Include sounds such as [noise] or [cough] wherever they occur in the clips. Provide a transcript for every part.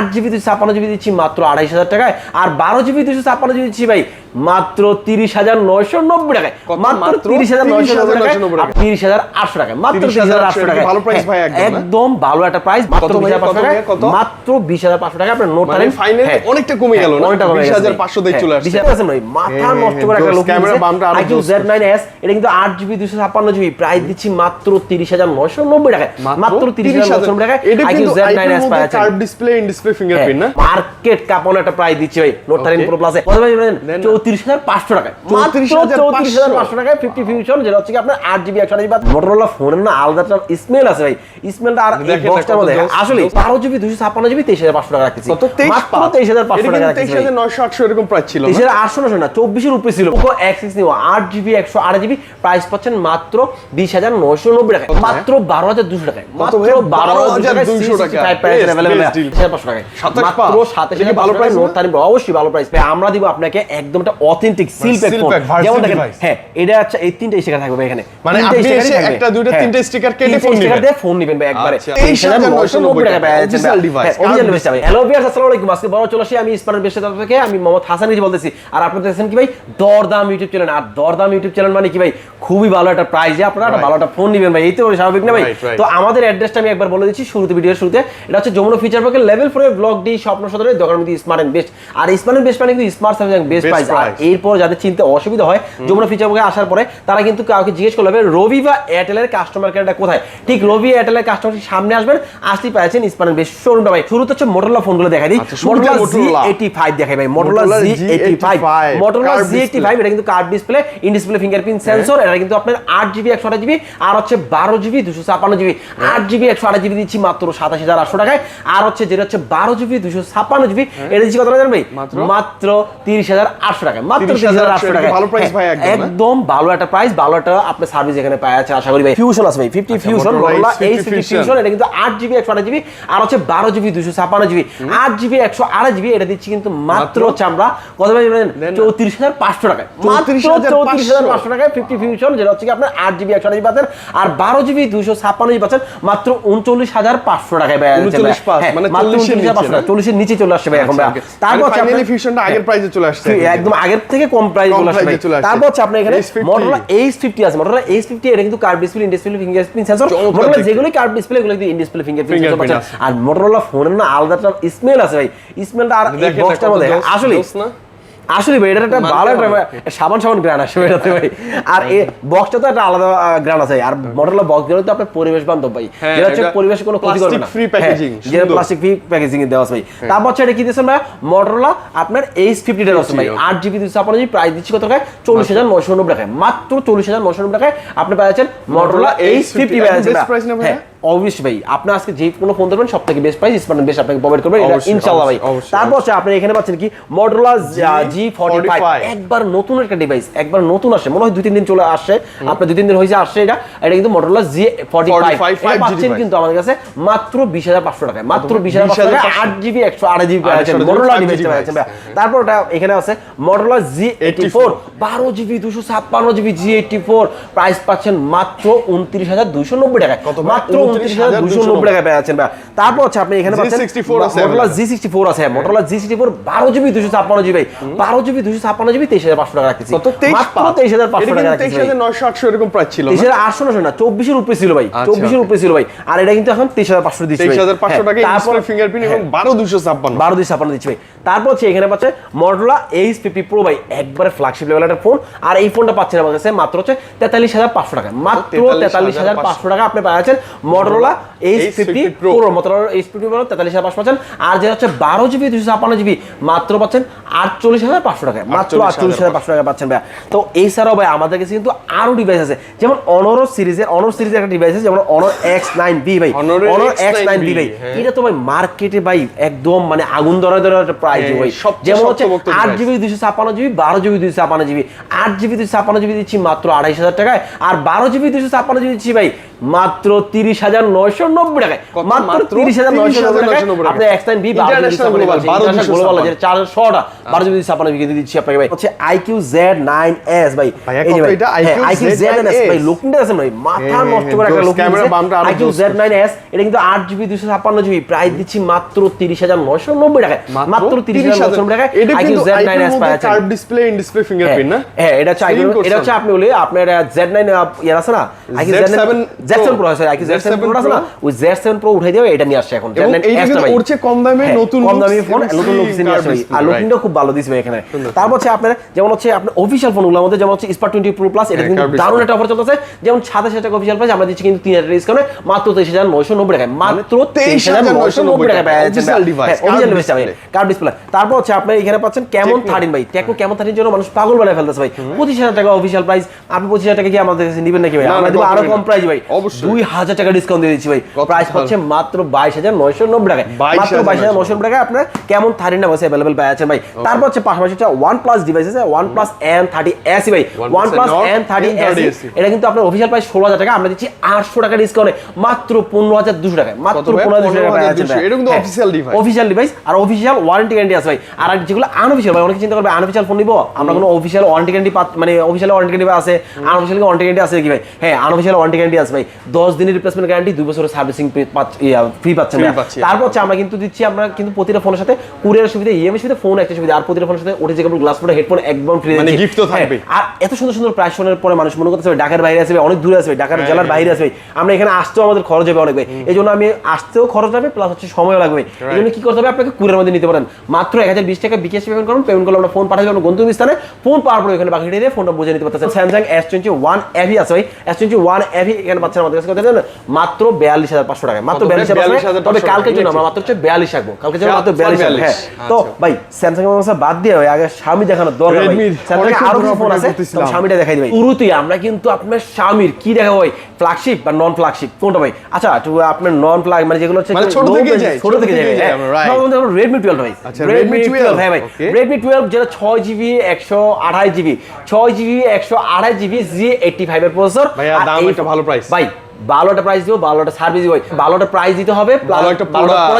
আট জিবি দুশো ছাপ্পান্ন জিবি দিচ্ছি মাত্র আড়াইশ হাজার টাকায়। আর বারো জিবি দুশো ছাপ্পান্ন জিবি দিচ্ছি ভাই মাত্র তিরিশ হাজার নয়শো নব্বই টাকায়। মাত্র তিরিশ হাজার নয়শো নব্বই টাকা। তিরিশ হাজার আটশো টাকায়। মাত্র তিরিশ হাজার আটশো টাকা। ভালো price ভাই হ্যাঁ, একদম, ভালো একটা প্রাইস মাত্র বিশ হাজার পাঁচশো কত টাকায়। ভাই, কত? মাত্র বিশ হাজার পাঁচশো টাকা আপনার নোট finally অনেকটা কমে গেল অনেকটা কমে 20,500 দিয়ে চলে আসছে। মাথা হ্যাঁ, নষ্ট করে হ্যাঁ, একটা লোক ক্যামেরা বামটা আইকিউ জেড নাইন এস এটা কিন্তু আট জিবি দুশো ছাপ্পান্ন জিবি প্রাইস দিচ্ছি মাত্র তিরিশ হাজার নয়শো নব্বই টাকায়। মাত্র তিরিশ হাজার নয়শো নব্বই টাকায় আইকিউ জেড নাইন এস পাওয়া যাচ্ছে। ডিসপ্লে ইন ডিসপ্লে ফিঙ্গারপ্রিন্ট না? মার্কেট কাপন একটা প্রাইস দিচ্ছে ভাই নোট থার্টিন Okay. প্রো প্লাসে কত ভাই জানেন দেন না। চৌত্রিশ হাজার পাঁচশো টাকায়। মাত্র 34,500 চৌত্রিশ হাজার পাঁচশো টাকায় ফিফটি ফিউশন যেটা হচ্ছে কি আপনার আট জিবি একশো জিবি মোটরোলা ফোনের না আলাদা একটা স্মেল আছে ভাই। স্মেলটা আর এই বক্সটার মধ্যে আসলে। বারো জিবি দুশো ছাপ্পান্ন জিবি তেইশ হাজার পাঁচশো টাকা রাখতেছি। কত? তেইশ হাজার পাঁচশো টাকা তেইশ রাখতেছি হাজার নয়শো আটশো এরকম প্রাইস ছিল না? তেইশ হাজার আটশো নশো না চব্বিশের উপরে ছিল। এক্সিস নিও আট জিবি একশো আট জিবি প্রাইস পাচ্ছেন মাত্র বিশ হাজার নয়শো নব্বই টাকায়। মাত্র বারো হাজার দুশো টাকায়। মাত্র বারো হাজার 12,200 টাকা। Price available best deal। পাঁচশো টাকায় মাত্র সাতাশ এটা ভালো প্রাইস নোট অবশ্যই ভালো প্রাইস আমরা দিব আপনাকে একদম একটা অথেন্টিক সিল প্যাক ফোন যেমন দেখেন হ্যাঁ এটা হচ্ছে এই তিনটে স্টিকার থাকবে এখানে। মানে আপনি এসে একটা, দুইটা, হ্যাঁ। তিনটে sticker কেটে phone sticker দিয়ে ফোন নিবেন ভাই একবারে। আচ্ছা। 23,990 টাকা হ্যাঁ, original card device ভাই। হ্যালো ভিউয়ার্স আসসালামু আলাইকুম। আজকে বড় চলে আসি আমি বেশে তরফ থেকে। আমি মোহাম্মদ হাসান বলতেছি। আর আপনারা দেখছেন কি ভাই? দরদাম ইউটিউব চ্যানেল আর দরদাম ইউটিউব চ্যানেল মানে কি ভাই? খুবই ভালো একটা প্রাইজে আপনারা একটা ভালো একটা ফোন নেবেন ভাই। এই তো স্বাভাবিক না ভাই. তো আমাদের অ্যাড্রেসটা আমি একবার বলে দিচ্ছি শুরুতে ভিডিওর শুরুতে। এটা হচ্ছে যমুনা ফিচার পার্কের লেভেল ফোরের ব্লক ডি স্বপ্ন সদরের দোকান মধ্যে স্মার্ট এন্ড বেস্ট আর স্মার্ট এন্ড বেস্ট মানে কিন্তু স্মার্ট সার্ভিস বেস্ট প্রাইস আর এরপর যাদের চিনতে অসুবিধা হয় যমুনা ফিচার আসার পরে তারা কিন্তু কাউকে জিজ্ঞেস করলে হবে এয়ারটেলের কাস্টমার কেয়ারটা কোথায়? ঠিক রবি এয়ারটেলের কাস্টমার সামনে আসবেন আসতেই পাচ্ছেন স্মার্ট এন্ড বেস্ট শোরুমটা ভাই শুরুতে হচ্ছে মোটরলা ফোনগুলো দেখাই দিই। Motorola G. এইটি ফাইভ দেখাই ভাই Motorola G eighty five Motorola G eighty five এটা কিন্তু card display in display fingerprint sensor এটা কিন্তু আপনার আট জিবি একশো আঠাশ জিবি আর হচ্ছে বারো জিবি দুশো ছাপান্ন জিবি আট জিবি একশো আঠাশ জিবি দিচ্ছি মাত্র সাতাশ হাজার আটশো টাকায়। আর হচ্ছে যেটা হচ্ছে বারো জিবি দুশো ছাপান্ন জিবি এটা দিচ্ছি কত টাকা জানেন ভাই মাত্র? তিরিশ হাজার আটশো টাকায় মাত্র তিরিশ হাজার আটশো টাকায়। ভালো price ভাই হ্যাঁ, একদম, ভালো একটা প্রাইস ভালো একটা আপনার সার্ভিস এখানে পাওয়া যাচ্ছে আশা করি ভাই। ফিউশন আছে ভাই fifty fusion Motorola H50 fifty fusion এটা কিন্তু আট জিবি একশো আঠাশ জিবি আর হচ্ছে বারো জিবি দুশো ছাপান্ন জিবি আট জিবি একশো আঠাশ জিবি এটা দিচ্ছি কিন্তু মাত্র? হচ্ছে আমরা কত ভাই। চৌত্রিশ হাজার পাঁচশো টাকায়। মাত্র চৌত্রিশ হাজার পাঁচশো। টাকায় ফিফটি ফিউশন যেটা হচ্ছে কি আপনার আট জিবি একশো আঠাশ পাচ্ছেন আর বারো জিবি দুশো ছাপ্পান্ন জিবি পাচ্ছেন মাত্র উনচল্লিশ হাজার পাঁচশো টাকায় ব্যয় আছে ভাই। 39 পাঁচ, হ্যাঁ, মানে মাত্র 40 এর 39,500 নিচে না? চল্লিশের নিচে চলে ভাই এখন তারপর ফাইনালি ফিউশনটা আগের প্রাইসে চলে আসছে। একদম আগের থেকে কম প্রাইস চলে আসছে। তারপর হচ্ছে আপনার এখানে মডেল এইচ ফিফটি আছে। মডেল এইচ ফিফটি এটা কিন্তু curve display in display fingerprint sensor model যেগুলো কার্ভ ডিসপ্লে এগুলো কিন্তু ইন ডিসপ্লে ফিঙ্গারপ্রিন্ট সেন্সর পাচ্ছেন। আর মডেল ফোনের না আলাদা একটা স্মেল আছে ভাই। স্মেলটা আর এই বক্সটার মধ্যে আসলে? আসলে ভাই এটা একটা ভালো একটা সাবান সাবান গ্রান আসবে এটাতে ভাই। আর এই বক্সটা তো একটা আলাদা গ্রান আছে। আর Motorola বক্সগুলো তো আপনার পরিবেশ বান্ধব ভাই। হ্যাঁ, যেটা হচ্ছে পরিবেশে কোনো ক্ষতি করবে না। packaging, হ্যাঁ, যেটা প্লাস্টিক ফ্রি প্যাকেজিং এ দেওয়া আছে ভাই। তারপর হচ্ছে এটা কি দিয়েছেন ভাই Motorola আপনার H50 টা আছে ভাই. আট জিবি ছাপ্পান্ন জিবি প্রাইস দিচ্ছি কত টাকায়? চল্লিশ হাজার নয়শো নব্বই টাকায়। মাত্র চল্লিশ হাজার নয়শো নব্বই টাকায় আপনি পাচ্ছেন Motorola H50 H50 পাচ্ছেন best price হ্যাঁ অবশ্যই ভাই আপনি আজকে যে কোনো ফোন ধরবেন সব থেকে বেস্ট প্রাইস স্মার্ট বেস্ট আপনাকে প্রোভাইড করবে। এটা ইনশাআল্লাহ ভাই। তারপর আপনি এখানে পাচ্ছেন কি? Motorola G45 45 একবার নতুন একটা ডিভাইস একবার নতুন আসে মনে হয় দুই তিন দিন চলে আসছে আপনার দুই তিন দিন হয়েছে আসছে এটা এটা কিন্তু G45 45 এটা পাচ্ছেন কিন্তু আমাদের কাছে মাত্র 20500 টাকায় মাত্র 20500 টাকায় 20,500 8 জিবি 108 জিবি পাচ্ছেন 108 Motorola 5G ডিভাইস তারপর ওটা এখানে আছে Motorola G84 12 GB 256 GB G84 price পাচ্ছেন মাত্র 29290 টাকায়। কত ভাই? মাত্র 29290 টাকায় পাচ্ছেন ভাই। তারপর হচ্ছে আপনি এখানে পাচ্ছেন G64 আছে Motorola available। G64 আছে হ্যাঁ Motorola G64 12 GB 256 GB 12 GB 256 GB 23500 টাকা রাখতেছি। কত? 23 মাত্র পাঁচ। 23500 এটা টাকা কিন্তু রাখতেছি ভাই। 23,900 এরকম প্রাইস ছিল তেইশ হাজার আটশো নশো না চব্বিশের উপরে ছিল ভাই। আচ্ছা, চব্বিশের উপরে ছিল ভাই। আর এটা কিন্তু এখন তেইশ হাজার পাঁচশো দিচ্ছি ভাই। 23,500 হ্যাঁ, টাকা তারপর ফিঙ্গারপ্রিন্ট এবং 12,256 বারো দুই ছাপান্ন দিচ্ছি ভাই। তারপর হচ্ছে এখানে পাচ্ছে মডেলা এইচ ফিফটি প্রো ভাই। একবারে ফ্ল্যাগশিপ লেভেল একটা ফোন আর এই ফোনটা পাচ্ছেন আমার কাছে মাত্র হচ্ছে তেতাল্লিশ হাজার পাঁচশো টাকা। মাত্র তেতাল্লিশ হাজার পাঁচশো। টাকা আপনি পাচ্ছেন মডেলা H fifty pro H fifty pro তেতাল্লিশ হাজার পাঁচশো পাচ্ছেন। আর যেটা হচ্ছে বারো জিবি দুশো ছাপান্ন জিবি মাত্র পাচ্ছেন আটচল্লিশ হাজার পাঁচশো টাকা মাত্র আটচল্লিশ হাজার পাঁচশো টাকা পাচ্ছেন ভাই তো এছাড়াও ভাই আমাদের কাছে কিন্তু আরও ডিভাইস আছে। যেমন অনরো সিরিজের অনর সিরিজের একটা ডিভাইস আছে যেমন অনর এক্স নাইন বি ভাই। অনর এক্স নাইন বি ভাই। হ্যাঁ। এটা তো ভাই মার্কেটে ভাই একদম মানে আগুন ধরা ধরা একটা প্রাইস হ্যাঁ, ভাই। যেমন হচ্ছে আট জিবি দুশো ছাপান্ন জিবি বারো জিবি দুশো ছাপান্ন জিবি আট জিবি দুশো ছাপান্ন জিবি দিচ্ছি মাত্র আড়াইশ হাজার টাকায়। আর বারো জিবি দুশো ছাপান্ন জিবি দিচ্ছি ভাই [laughs] মাত্র তিরিশ হাজার নয়শো নব্বই টাকায়। মাত্র মাত্র তিরিশ হাজার নয়শো নব্বই টাকায়। আপনি X nine B International global, 12,256 চার শটা বারো জিবি ছাপান্ন জিবি দিচ্ছি আপনাকে ভাই। হচ্ছে আইকিউ জেড নাইন এস ভাই। ভাইয়া, এই যে কত ভাই। এটা? IQ iQOO Z nine S ভাই লুকিংটা আছে ভাই। মাথা নষ্ট করে একটা লুকিং ক্যামেরা বামটা আরও আইকিউ জেড নাইন এস এটা কিন্তু আট জিবি দুশো ছাপ্পান্ন জিবি প্রাইস দিচ্ছি মাত্র তিরিশ হাজার নয়শো নব্বই টাকায়। মাত্র তিরিশ হাজার নয়শো নব্বই টাকায় আইকিউ জেড নাইন এস পাওয়া যাচ্ছে। ডিসপ্লে ইন ডিসপ্লে ফিঙ্গারপ্রিন্ট না? হ্যাঁ এটা হচ্ছে আপনি বলে আপনার জেড নাইন ইয়ার আছে না? IQOO Z Z7 Z Pro। আছে আইকিউ জেড Z7 প্রো আছে না? ওই জেড সেভেন প্রো উঠাই দিয়ে এটা নিয়ে আসছে এখন। এবং Z9 এইটা S টা কিন্তু ভাই। ওর চেয়ে কম দামে হ্যাঁ, নতুন কম দামি ফোন নতুন লুক নিয়ে আসছে আর লুকিংটা খুব ভালো দিছে এখানে। তারপর হচ্ছে আপনার যেমন হচ্ছে আপনার অফিসিয়াল ফোনগুলোর মধ্যে যেমন হচ্ছে স্পার টোয়েন্টি প্রো প্লাস এটা হ্যাঁ, কিন্তু দারুণ একটা অফার চলতেছে। যেমন সাতাশ হাজার টাকা অফিসিয়াল প্রাইস আমরা দিচ্ছি কিন্তু তিন হাজার ডিসকাউন্টে মাত্র তেইশ হাজার নয়শো নব্বই টাকায়। মাত্র তেইশ হাজার নয়শো নব্বই টাকায়। device, অফিসিয়াল curved ডিভাইস ভাই display। ডিসপ্লে তারপর হচ্ছে আপনি এখানে পাচ্ছেন কেমন থার্টিন ভাই? টেকনো কেমন থার্টিন জন্য মানুষ পাগল বানায় ফেলতেছে ভাই। পঁচিশ হাজার টাকা অফিসিয়াল প্রাইস আপনি পঁচিশ হাজার টাকা কি আমাদের কাছে নিবেন নাকি ভাই? আমরা দেবো আরও কম প্রাইস ভাই। অবশ্যই। দুই হাজার টাকা ডিসকাউন্ট দিয়ে দিচ্ছি ভাই। প্রাইস হচ্ছে মাত্র বাইশ হাজার নয়শো নব্বই টাকায়। মাত্র বাইশ হাজার নয়শো নব্বই টাকায় আপনার কেমন থার্টিন নাম আছে অ্যাভেলেবল পাওয়া যাচ্ছে ভাই তারপর হচ্ছে পাশাপাশি একটা ওয়ান প্লাস ডিভাইস আছে OnePlus N thirty SE ভাই OnePlus N thirty N30 SE এটা কিন্তু আপনার অফিসিয়াল প্রাইস ষোলো হাজার টাকা আমরা দিচ্ছি আটশো টাকা ডিসকাউন্টে মাত্র পনেরো হাজার দুশো টাকায়। মাত্র পনেরো হাজার দুশো টাকা পাওয়া যাচ্ছে 15,200 এটা কিন্তু device। অফিসিয়াল ডিভাইস আর অফিসিয়াল ওয়ারেন্টি গ্যারান্টি আছে ভাই। আর যেগুলো আনঅফিসিয়াল ভাই অনেকে চিন্তা করবে আনঅফিসিয়াল ফোন নিবো? আমরা কোনো অফিসিয়াল ওয়ারেন্টি গ্যারান্টি মানে অফিসিয়াল ওয়ারেন্টি গ্যারান্টি আছে? আনঅফিসিয়াল ওয়ারেন্টি গ্যারান্টি আছে কি ভাই? হ্যাঁ আনঅফিসিয়াল ওয়ারেন্টি গ্যারান্টি আছে ভাই। দশ দিনের রিপ্লেসমেন্ট গ্যারান্টি দুই বছরের সার্ভিসিং ফ্রি পাচ্ছেন Free তারপর হচ্ছে আমরা কিন্তু দিচ্ছি আমরা কিন্তু প্রতিটা ফোনের সাথে কুরিয়ার সুবিধা ইএমআই সুবিধা ফোন একটা সুবিধা। আর প্রতিটা ফোনের সাথে OTG cable glass phone headphone একদম ফ্রি মানে তো থাকবে। আর এত সুন্দর সুন্দর প্রাইস শোনার পরে মানুষ মনে করতেছে ঢাকার বাইরে আসবে অনেক দূরে আসবে ঢাকার জেলার বাইরে আসবে আমরা এখানে আসতেও আমাদের খরচ হবে অনেক এই জন্য আমি আসতেও খরচ হবে প্লাস হচ্ছে সময় লাগবে এই জন্য কি করতে হবে? আপনাকে কুরিয়ার মধ্যে নিতে পারেন। মাত্র এক হাজার বিশ টাকা বিকেশ পেমেন্ট করুন পেমেন্ট করলে আমরা ফোন পাঠাবো আপনার গন্তব্য স্থানে। ফোন পাওয়ার পরে এখানে বাকি দিয়ে ফোনটা বুঝে নিতে পারতেছেন। স্যামসাং এস টোয়েন্টি ওয়ান এভি আছে ভাই। এস টোয়েন্টি ওয়ান এভি এখানে পাচ্ছেন আমাদের কাছে কত জানেন? মাত্র বিয়াল্লিশ হাজার পাঁচশো টাকা মাত্র বিয়াল্লিশ হাজার তবে টাকা। কালকের জন্য আমরা মাত্র হচ্ছে বিয়াল্লিশ রাখব কালকে জন্য মাত্র বিয়াল্লিশ হ্যাঁ তো আচ্ছা। ভাই স্যামসাং এর কথা বাদ দিয়ে ভাই আগে স্বামী দেখানোর দরকার ভাই। স্যামসাং আরও কিছু ফোন আছে? স্বামীটা দেখাই দিই ভাই। শুরুতেই আমরা কিন্তু আপনার স্বামীর কি দেখাবো ভাই? ফ্ল্যাগশিপ বা নন ফ্ল্যাগশিপ কোনটা ভাই? আচ্ছা আপনার নন ফ্ল্যাগ মানে যেগুলো হচ্ছে মানে ছোট থেকে যাই, ছোট থেকে যাই রেডমি টুয়েলভ ভাই। আচ্ছা, রেডমি টুয়েলভ হ্যাঁ ভাই। রেডমি টুয়েলভ যেটা ছয় জিবি একশো আঠাশ জিবি ছয় জিবি একশো আঠাশ জিবি জি এইটটি ফাইভের প্রসেসর ভাইয়া, দাম একটা ভালো price। ভালোটা প্রাইস দিব ভালোটা সার্ভিস দিব। ভালোটা প্রাইস দিতে হবে ভালো একটা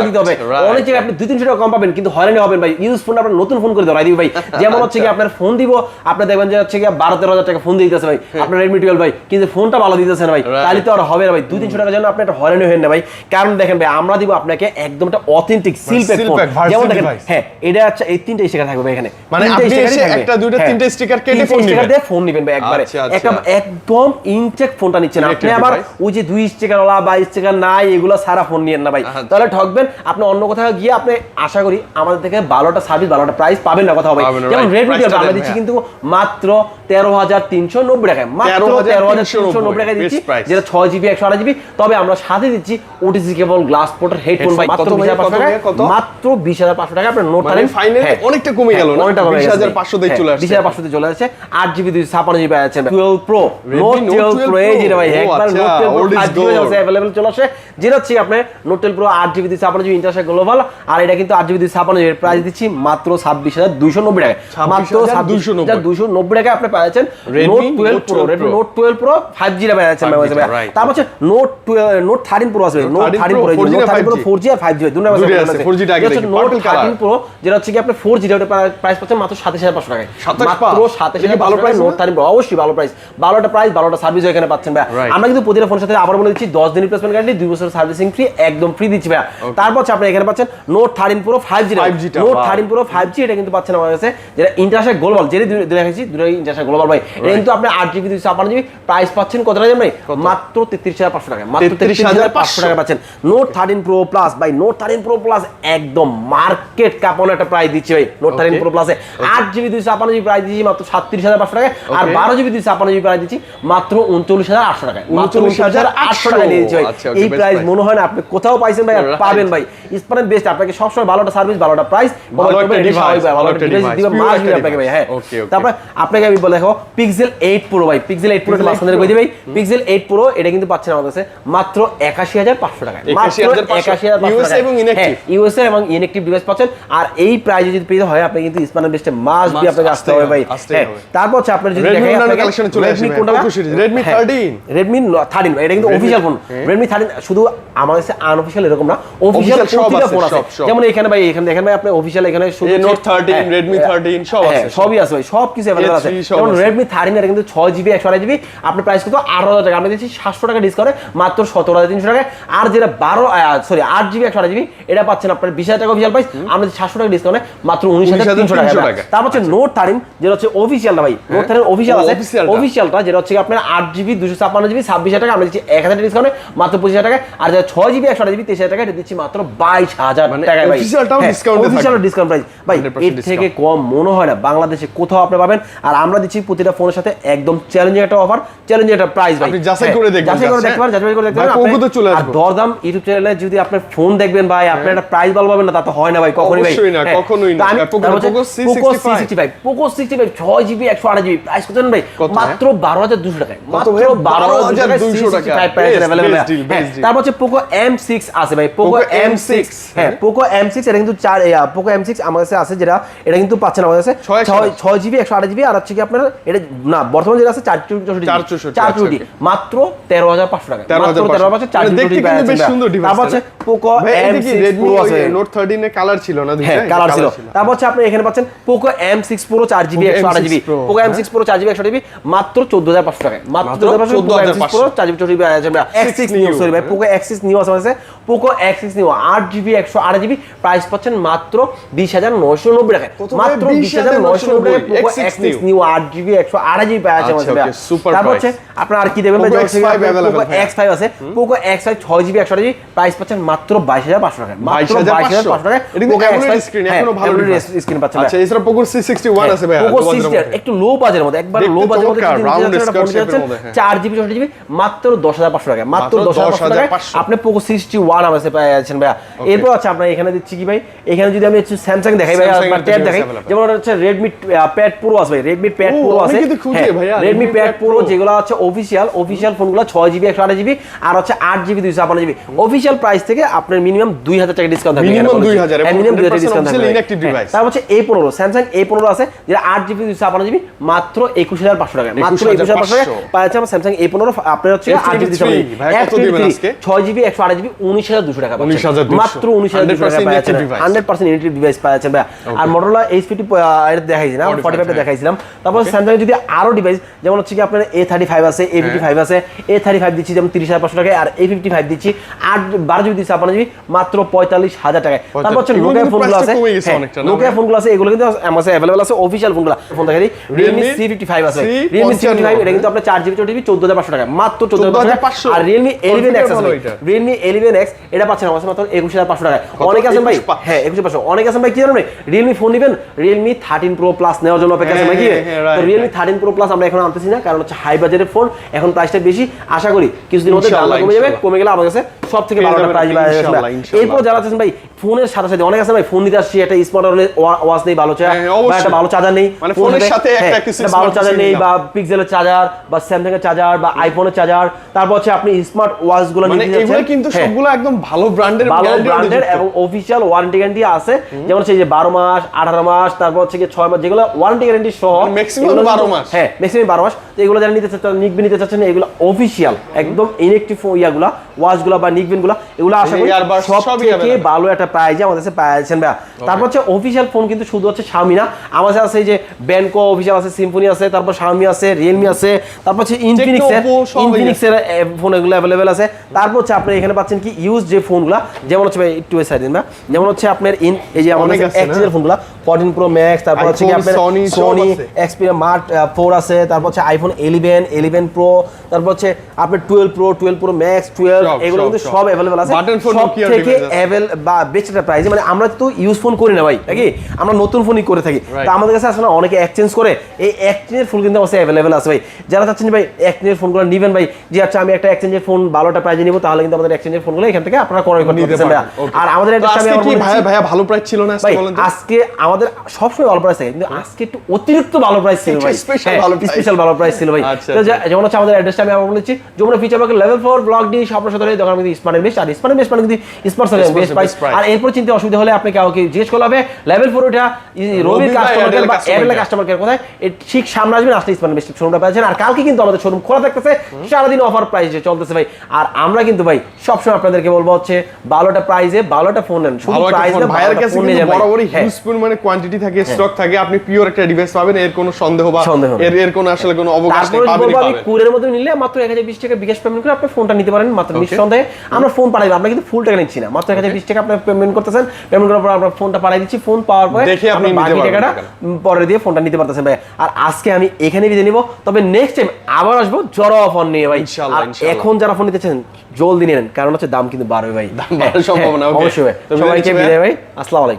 দিতে হবে। অনেক জায়গায় আপনি দুই তিনশো টাকা কম পাবেন কিন্তু হয়রানি হবেন ভাই। ইউজ ফোন আপনার নতুন ফোন করে ধরাই দিবে ভাই। যেমন হচ্ছে কি আপনার ফোন দিব আপনি দেখবেন যে হচ্ছে কি বারো তেরো হাজার টাকা ফোন দিয়ে দিতেছে ভাই। আপনার রেডমি টুয়েলভ ভাই কিন্তু ফোনটা ভালো দিতেছে না ভাই। তাহলে তো আর হবে না ভাই। দুই তিনশো টাকার জন্য আপনি একটা হয়রানি হবেন না ভাই। কারণ দেখেন ভাই আমরা দিব আপনাকে একদম একটা অথেন্টিক সিল প্যাক ফোন যেমন দেখেন হ্যাঁ এটা হচ্ছে এই তিনটে স্টিকার থাকবে ভাই এখানে। মানে আপনি এসে একটা, দুইটা, হ্যাঁ। তিনটে sticker কেটে দিয়ে ফোন নিবেন ভাই একবারে। আচ্ছা, আচ্ছা। একটা একদম ইনটেক ফোনটা নিচ্ছেন। আপনি আবার ওই যে দুই স্টিকার ওলা বা স্টিকার নাই এগুলো সারা ফোন নিয়েন না ভাই আচ্ছা। তাহলে ঠকবেন আপনি অন্য কোথাও গিয়ে আপনি আশা করি আমাদের থেকে ভালোটা সার্ভিস ভালোটা প্রাইস পাবেন না পাবেন না, যেমন. রেডমি আমরা দিচ্ছি কিন্তু মাত্র তেরো হাজার তিনশো নব্বই টাকায় মাত্র তেরো হাজার তিনশো নব্বই টাকায় দিচ্ছি যেটা ছয় জিবি একশো আঠাশ জিবি তবে আমরা সাথে দিচ্ছি OTC cable glass porter headphone ভাই মাত্র বিশ হাজার পাঁচশো কত টাকায় ভাইয়া, কত? মাত্র বিশ হাজার পাঁচশো টাকা আপনার নোট মানে finally অনেকটা কমে গেল না? অনেকটা কমে গেছে 20,500 তেই চলে আসছে। বিশ হাজার পাঁচশোতে চলে আসছে আট জিবি দুই ছাপান্ন জিবি আছে twelve pro note twelve 12 pro এই যেটা ভাই একবার আচ্ছা, note twelve old is five GB gold। Available চলে আসে। যেটা হচ্ছে আপনার নোট প্রো আট জিবি দুই ছাপান্ন জিবি ইন্টারসেট গ্লোবাল আর এটা কিন্তু আট জিবি দুই ছাপান্ন প্রাইস দিচ্ছি মাত্র ছাব্বিশ হাজার দুইশো নব্বই টাকায়। মাত্র ছাব্বিশ 26,290 হাজার দুইশো নব্বই টাকায় আপনি পাচ্ছেন note twelve pro Redmi note twelve pro five G পাচ্ছেন 5G টা, right. তারপর হচ্ছে নোট নোট থার্টিন প্রো আছে। Note thirteen pro note thirteen pro four G আর ফাইভ জি দুটো দুটোই আছে, 4G টা আগে দেখি, নোট থার্টিন প্রো যেটা হচ্ছে কি আপনার ফোর জি প্রাইস পাচ্ছেন মাত্র সাতাশ হাজার পাঁচশো টাকায়। মাত্র সাতাশ হাজার ভালো ভালো প্রাইস নোট থার্টিন প্রো অবশ্যই ভালো প্রাইস ভালোটা প্রাইস সার্ভিস এখানে পাচ্ছেন ভাই. আমরা কিন্তু প্রতিটা ফোনের সাথে আবার বলে দিচ্ছি দশ দিন রিপ্লেসমেন্ট গ্যারান্টি দুই বছর সার্ভিসিং ফ্রি একদম ফ্রি দিচ্ছি ভাই তারপর হচ্ছে আপনি এখানে পাচ্ছেন note thirteen pro five G 5G টা, note thirteen pro five G এটা কিন্তু পাচ্ছেন আমার কাছে যেটা ইন্টারন্যাশনাল গ্লোবাল যেটা দেখেছি দুটো ইন্টারন্যাশনাল গ্লোবাল ভাই। এটা কিন্তু আপনি আট জিবি দুইশো ছাপ্পান্ন জিবি প্রাইস পাচ্ছেন কত টাকা ভাই? মাত্র তেত্রিশ হাজার পাঁচশো টাকা। মাত্র তেত্রিশ হাজার পাঁচশো টাকা পাচ্ছেন। নোট থার্টিন প্রো প্লাস ভাই নোট থার্টিন প্রো প্লাস একদম মার্কেট কাপানো একটা প্রাইস দিচ্ছি ভাই নোট থার্টিন প্রো প্লাসে আট জিবি দুইশো ছাপ্পান্ন জিবি প্রাইস দিচ্ছি মাত্র সাতত্রিশ হাজার পাঁচশো টাকা আর বারো জিবি দুইশো ছাপ্পান্ন জিবি প্রাইস দিচ্ছি মাত্র উনচল্লিশ হাজার আটশো টাকা উনচল্লিশ হাজার আটশো টাকা ভাই। আচ্ছা, এই প্রাইস মনে হয় না আপনি কোথাও পাইছেন ভাই পাবেন ভাই। ইস্পানের বেস্ট আপনাকে সবসময় ভালোটা সার্ভিস ভালোটা প্রাইস আপনাকে ভাই হ্যাঁ। Okay. আপনাকে আমি বলে দেখো পিক্সেল 8 প্রো ভাই পিক্সেল 8 প্রো Pixel 8 মাঝখানে কই দিবে পিক্সেল 8 প্রো এটা কিন্তু পাচ্ছেন আমাদের কাছে মাত্র 81500 টাকায়। মাত্র 81,500 USA এবং। ইউএসএ এবং ইনঅ্যাক্টিভ ডিভাইস পাচ্ছেন। আর এই প্রাইসে যদি পেতে হয় আপনি কিন্তু ইসপানের বেস্টে মাস দিয়ে আপনাকে আসতে হবে ভাই। হ্যাঁ। তারপর হচ্ছে আপনার যদি Redmi Redmi ভাই, কোনটা? Poco series, Redmi 13 রেডমি এটা কিন্তু অফিসিয়াল ফোন। রেডমি থার্টিন শুধু আমার কাছে আনঅফিসিয়াল এরকম না অফিসিয়াল প্রতিটা ফোন আছে। যেমন এখানে ভাই এখানে দেখেন ভাই আপনি অফিসিয়াল এখানে শুধু এই হচ্ছে- Note 13, হ্যাঁ, Redmi হ্যাঁ, 13 সব আছে, সবই আছে ভাই সব কিছু অ্যাভেলেবল আছে। যেমন রেডমি থার্টিন এটা কিন্তু ছয় জিবি একশো আড়াই জিবি আপনার প্রাইস আট হাজার টাকা। আমরা দিচ্ছি সাতশো টাকা ডিসকাউন্টে মাত্র সতেরো হাজার তিনশো টাকা আর যেটা বারো সরি আট জিবি একশো আড়াই জিবি এটা পাচ্ছেন আপনার বিশ হাজার টাকা অফিসিয়াল প্রাইস আমরা দিচ্ছি সাতশো টাকা ডিসকাউন্টে মাত্র উনিশ হাজার তিনশো টাকা। তারপর হচ্ছে নোট থার্টিন যেটা হচ্ছে অফিসিয়ালটা ভাই। নোট থার্টিন অফিসিয়াল আছে। অফিসিয়ালটা যেটা হচ্ছে আপনার আট জিবি দুশো ছাপ্পান্ন জিবি ছাব্বিশ হাজার টাকা। আমরা দিচ্ছি এক হাজার ডিসকাউন্টে মাত্র পঁচিশ হাজার টাকা আর যেটা ছয় জিবি একশো জিবি তেইশ হাজার টাকা এটা দিচ্ছি মাত্র বাইশ হাজার। মানে ভাই অফিসিয়াল ডিসকাউন্ট প্রাইস ভাই এর থেকে কম মনে হয় না বাংলাদেশে কোথাও আপনি পাবেন। আর আমরা দিচ্ছি প্রতিটা ফোনের সাথে একদম চ্যালেঞ্জিং একটা অফার চ্যালেঞ্জিং একটা প্রাইস ভাই। যাচাই হ্যাঁ, করে দেখবেন যাচাই করে দেখতে পারেন যাচাই করে দেখতে পারেন। আর দরদাম ইউটিউব চ্যানেলে যদি আপনি ফোন দেখবেন ভাই আপনি একটা প্রাইস বল পাবেন না তা তো হয় না ভাই কখনোই ভাই। না, হ্যাঁ, কখনোই না। পোকো- তারপর হচ্ছে পোকো পোকো C65 C65 65 ছয় জিবি একশো আট জিবি প্রাইস কত জানেন ভাই? মাত্র বারো হাজার দুশো টাকায়। মাত্র বারো হাজার 12,200 টাকা। Price Best, available best deal, best তারপর হচ্ছে পোকো এম সিক্স আছে ভাই। পোকো M6 হ্যাঁ পোকো এম সিক্স এটা কিন্তু চার পোকো এম সিক্স আমার কাছে আছে যেটা এটা কিন্তু পাচ্ছেন কাছে। ছয় একশো ছয় ছয় জিবি একশো আট জিবি আর হচ্ছে কি আপনার এটা না বর্তমানে যেটা আছে চার চৌষট্টি চার চৌষট্টি, চার আচ্ছা, চৌষট্টি মাত্র তেরো হাজার পাঁচশো টাকা। মাত্র তেরো হাজার পাঁচশো। চার মানে দেখতে কিন্তু বেশ সুন্দর device তারপর হচ্ছে পোকো ভাই, এম এটা কি সিক্স Redmi প্রো ওই আছে Note 13 এর কালার ছিল না দুইটা? হ্যাঁ কালার ছিল। তারপর হচ্ছে আপনি এখানে পাচ্ছেন পোকো এম সিক্স প্রো চার GB GB M6 Pro, Poco M six pro চার জিবি একশো জিবি মাত্র চোদ্দ হাজার পাঁচশো টাকায় মাত্র মাত্র চোদ্দ হাজার পাঁচশো এম 14,500 প্রো চার জিবি চৌষট্টি এক্সিক্স নিউ সরি ভাই। পোকো এক্সিস নিউ আছে পোকো এক্সিস নিউ আট জিবি একশো আট জিবি প্রাইস পাচ্ছেন মাত্র বিশ হাজার নয়শো নব্বই টাকায়। মাত্র বিশ হাজার নয়শো নব্বই টাকায় পোকো এক্সিস নিউ আট জিবি একশো আট জিবি পাওয়া যাচ্ছে super তারপর হচ্ছে আপনার আর কি দেবেন ভাই Poco যেমন হচ্ছে X5 আপনার available পোকো এক্স ফাইভ আছে। পোকো এক্স ফাইভ ছয় জিবি একশো জিবি প্রাইস পাচ্ছেন মাত্র বাইশ হাজার পাঁচশো টাকা মাত্র বাইশ হাজার পাঁচশো টাকায় পোকো এক্স AMOLED screen, এখনও ভালো স্ক্রিন পাচ্ছেন আচ্ছা এছাড়া Poco C61 আছে ভাই পোকো সিক্সটি একটু লো বাজের মধ্যে একবার লো বাজের মধ্যে হ্যাঁ। চার জিবি চৌষট্টি জিবি মাত্র দশ হাজার পাঁচশো টাকা। মাত্র দশ হাজার 10,500 আপনি পোকো সিক্সটি ওয়ান আমার কাছে পেয়ে যাচ্ছেন ভাইয়া। এরপর আছে আপনার এখানে দিচ্ছি কি ভাই? এখানে যদি আমি একটু স্যামসাং দেখাই ভাই ট্যাব দেখাই। যেমন হচ্ছে রেডমি প্যাড প্রো আছে ভাই। রেডমি প্যাড প্রো আছে। রেডমি প্যাড প্রো যেগুলো হচ্ছে অফিসিয়াল অফিসিয়াল ফোনগুলো ছয় জিবি একশো আট জিবি আর হচ্ছে আট জিবি দুইশো ছাপান্ন জিবি অফিসিয়াল প্রাইস থেকে আপনার মিনিমাম দুই হাজার টাকা ডিসকাউন্ট থাকবে এখানে বলেছি। 2000 এবং হ্যাঁ, 2000 100% ডিসকাউন্ট থাকবে হ্যাঁ, তারপর হচ্ছে এই পনেরো স্যামসাং এ পনেরো আছে যেটা আট জিবি দুইশো ছাপান্ন জিবি মাত্র একুশ হাজার পাঁচশো টাকা। মাত্র একুশ হাজার পাঁচশো টাকা। 21,500 পাওয়া যাচ্ছে আমার স্যামসাং এ পনেরো আপনার হচ্ছে আট জিবি দুইশো F23 ভাই, কত দিবেন আজকে? ছয় জিবি একশো আট জিবি উনিশ হাজার দুশো টাকা মাত্র উনিশ হাজার দুশো টাকা 100% পাচ্ছেন। inactive device। Hundred percent unity device পাওয়া যাচ্ছে আর মোটরলা এইচ ফিফটি এটা দেখাইছি না 45 ফর্টি ফাইভটা হ্যাঁ। দেখাইছিলাম। তারপর স্যামসাং যদি আরও ডিভাইস যেমন হচ্ছে কি আপনার এ থার্টি ফাইভ আছে এ ফিফটি ফাইভ আছে এ থার্টি ফাইভ দিচ্ছি যেমন তিরিশ হাজার পাঁচশো টাকায় আর এ ফিফটি ফাইভ দিচ্ছি আট বারো জিবি দিচ্ছি আপনার জিবি মাত্র পঁয়তাল্লিশ হাজার টাকায়। তারপর হচ্ছে নোকিয়া ফোনগুলো আছে না নোকিয়া ফোনগুলো আছে এগুলো কিন্তু আমার অ্যাভেলেবল আছে অফিসিয়াল ফোনগুলো ফোন দেখা দিই রিয়েলমি সি ফিফটি ফাইভ আছে। রিয়েলমি সি ফিফটি ফাইভ এটা কিন্তু আপনার চার জিবি চৌদ্দ জিবি চোদ্দ হাজার পাঁচশো টাকা মাত্র চোদ্দ হাজার 14,500 আর রিয়েলমি এলিভেন আছে ভালো এটা। রিয়েলমি এলিভেন এক্স এটা পাচ্ছেন আমার মাত্র একুশ হাজার পাঁচশো টাকায়। কত? আছেন ভাই হ্যাঁ আছেন ভাই কি জানেন ফোন নেবেন রিয়েলমি থার্টিন প্রো প্লাস নেওয়ার জন্য অপেক্ষা আছেন হ্যাঁ, নাকি হ্যাঁ, তো আমরা এখন আনতেছি না কারণ হচ্ছে হাই বাজেটের ফোন এখন প্রাইসটা বেশি। আশা করি কিছুদিন মধ্যে কমে যাবে কমে গেলে আমার কাছে সব থেকে ভালো ইনশাআল্লাহ, ইনশাআল্লাহ। এরপর যারা আছেন ভাই ফোনের সাথে সাথে অনেক আছে ভাই ফোন নিতে আসছি একটা স্মার্ট ওয়াচ নেই ভালো চার্জার। হ্যাঁ, বা একটা ভালো চার্জার নেই। মানে ফোনের সাথে একটা হ্যাঁ, কিছু একটা ভালো চার্জার নেই বা পিক্সেলের চার্জার বা স্যামসাং এর চার্জার বা আইফোনের চার্জার। তারপর হচ্ছে আপনি স্মার্ট ওয়াচগুলো মানে নিতে এগুলো যাচ্ছেন কিন্তু হ্যাঁ, সবগুলো একদম ভালো ব্র্যান্ডের ভালো ব্র্যান্ডের এবং অফিসিয়াল ওয়ারেন্টি গ্যারান্টি আছে। যেমন হচ্ছে যে বারো মাস আঠারো মাস তারপর হচ্ছে গিয়ে ছয় মাস যেগুলো ওয়ারেন্টি গ্যারান্টি সহ Maximum এগুলো 12 মাস। হ্যাঁ ম্যাক্সিমাম বারো মাস। তো এগুলো যারা নিতে চাচ্ছেন নিকবি নিতে চাচ্ছেন এগুলো অফিসিয়াল একদম ইনেকটিভ ইয়াগুলা ওয়াচগুলো বা নিকবিনগুলা এগুলো আশা করি সব থেকে ভালো একটা প্রাইজে আমাদের কাছে পাচ্ছেন ভাইয়া। তারপর হচ্ছে অফিসিয়াল ফোন কিন্তু শুধু হচ্ছে Xiaomi না আমার কাছে আছে যে ব্যানকো অফিসিয়াল আছে সিম্ফনি আছে তারপর Xiaomi আছে রিয়েলমি আছে তারপর হচ্ছে ইনফিনিক্স এর ইনফিনিক্স এর ফোন এগুলো অ্যাভেলেবেল আছে। তারপর হচ্ছে আপনি এখানে পাচ্ছেন কি ইউজ যে ফোনগুলো যেমন হচ্ছে ভাই একটু সাইড দিন ভাই যেমন হচ্ছে আপনার ইন এই যে আমাদের? এক্সের ফোনগুলো 14 প্রো ম্যাক্স তারপর হচ্ছে কি আপনার সব সনি এক্সপিরিয়া মার্ট ফোর আছে তারপর হচ্ছে আইফোন ইলেভেন ইলেভেন প্রো তারপর হচ্ছে আপনার twelve pro twelve pro max twelve সব, এগুলো কিন্তু সব। অ্যাভেলেবেল আছে। সব থেকে অ্যাভেল বা বেস্ট একটা প্রাইস মানে আমরা তো ইউজ ফোন করি না ভাই নাকি? আমরা নতুন ফোনই করে থাকি। তো আমাদের কাছে আসলে অনেকে এক্সচেঞ্জ করে এই এক্সচেঞ্জের ফোন কিন্তু আমার অ্যাভেলেবেল আছে ভাই। যারা চাচ্ছেন ভাই এক্সচেঞ্জের ফোনগুলো নেবেন ভাই যে আচ্ছা আমি একটা এক্সচেঞ্জের ফোন ভালোটা প্রাইজে নিব তাহলে কিন্তু আমাদের এক্সচেঞ্জের ফোনগুলো এখান থেকে আপনারা ক্রয় করতে পারবেন, আর আমাদের আবার কি ভাইয়া ভালো প্রাইস ছিল না আজকে ভাই? আজকে আমাদের সবসময় ভালো প্রাইস থাকে। কিন্তু আজকে একটু অতিরিক্ত ভালো প্রাইস ছিল ভাই। Special ভালো price। স্পেশাল ভালো প্রাইস ছিল ভাই। আচ্ছা, যেমন হচ্ছে আমাদের অ্যাড্রেসটা আমি আবার বলেছি যমুনা ফিচার পার্কের লেভেল ফোর ব্লক ডি স্বপ্ন সদরে দোকান কিন্তু স্মার্ট বেস্ট আর স্মার্ট বেস্ট মানে কিন্তু স্মার্ট বেস্ট প্রাইস। আর এরপর চিন্তা অসুবিধা হলে আপনি কাউকে জিজ্ঞেস করলে হবে লেভেল ফোর ওটা রবির রবি কাস্টমার কেয়ার বা এয়ারটেল কাস্টমার কেয়ার কোথায়? ঠিক সামনে আসবেন আসলে স্মার্ট বেস্ট শোরুমটা পাচ্ছেন। আর কালকে কিন্তু আমাদের শোরুম খোলা থাকতেছে সারাদিন অফার প্রাইসে চলতেছে ভাই। আর আমরা কিন্তু ভাই সবসময় আপনাদেরকে বলব হচ্ছে ভালোটা প্রাইসে ভালোটা ফোন নেন। শুধু প্রাইস ফোন ভাইয়ের কাছে বরাবরই হ্যাঁ। হিউজ পরিমাণে কোয়ান্টিটি থাকে স্টক থাকে আপনি পিওর একটা ডিভাইস পাবেন এর কোনো সন্দেহ বা এর এর কোনো আসলে কোনো অবকাশ নেই পাবেনই বলব কুরের মধ্যে নিলে মাত্র এক হাজার বিশ টাকা বিকাশ পেমেন্ট করে আপনি ফোনটা নিতে পারেন মাত্র নিঃসন্দেহে। আমরা ফোন পাঠাই আমরা কিন্তু ফুল টাকা নিচ্ছি না। মাত্র এক হাজার বিশ টাকা আপনি পেমেন্ট করতেছেন পেমেন্ট করার পর আমরা ফোনটা পাঠাই দিচ্ছি ফোন পাওয়ার পরে দেখে আপনি বাকি টাকাটা। পরে দিয়ে ফোনটা নিতে পারতেছেন ভাই আর আজকে আমি এখানে বিদে নিব। তবে নেক্সট টাইম আবার আসব জড়ো ফোন নিয়ে ভাই। ইনশাআল্লাহ, ইনশাআল্লাহ। এখন যারা ফোন নিতেছেন জলদি নেন কারণ হচ্ছে দাম কিন্তু বাড়বে ভাই। দাম বাড়ার সম্ভাবনা, হ্যাঁ, অবশ্যই ভাই। তো সবাইকে। বিদায় ভাই। আসসালামু আলাইকুম।